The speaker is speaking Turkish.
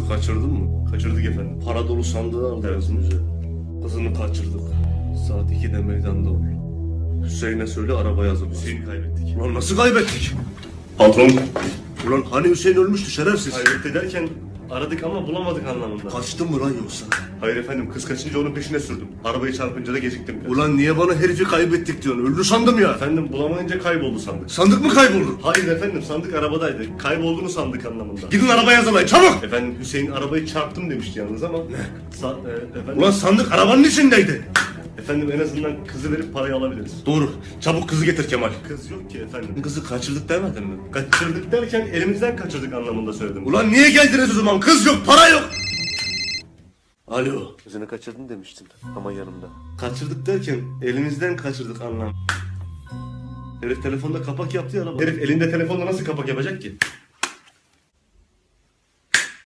Kızı kaçırdın mı? Kaçırdık efendim. Para dolu sandığı aldınız bize. Kızını kaçırdık. Saat 2'de meydanda ol. Hüseyin'e söyle araba yazılır. Hüseyin'i kaybettik. Ulan nasıl kaybettik? Patron. Ulan hani Hüseyin ölmüştü şerefsiz. Kaybetti derken aradık ama bulamadık anlamında. Kaçtın mı lan yoksa? Hayır efendim kız kaçınca onun peşine sürdüm. Arabayı çarpınca da geciktim. biraz. Ulan niye bana herifi kaybettik diyorsun? Öldü sandım ya. Efendim bulamayınca kayboldu sandık. Sandık mı kayboldu? Hayır efendim sandık arabadaydı. Kaybolduğunu sandık anlamında. Gidin araba yazılayın çabuk. Efendim Hüseyin arabayı çarptım demişti yalnız ama. Ne? efendim, Ulan sandık arabanın içindeydi. Efendim en azından kızı verip parayı alabiliriz. Doğru. Çabuk kızı getir Kemal. Kız yok ki efendim. Kızı kaçırdık demedin mi? Kaçırdık derken elimizden kaçırdık anlamında söyledim. Ulan niye geldiniz o zaman? Kız yok, para yok. Alo. Kızını kaçırdın demiştin ama yanımda. Kaçırdık derken elimizden kaçırdık anlam. Herif telefonda kapak yaptı ya araba. Herif elinde telefonla nasıl kapak yapacak ki?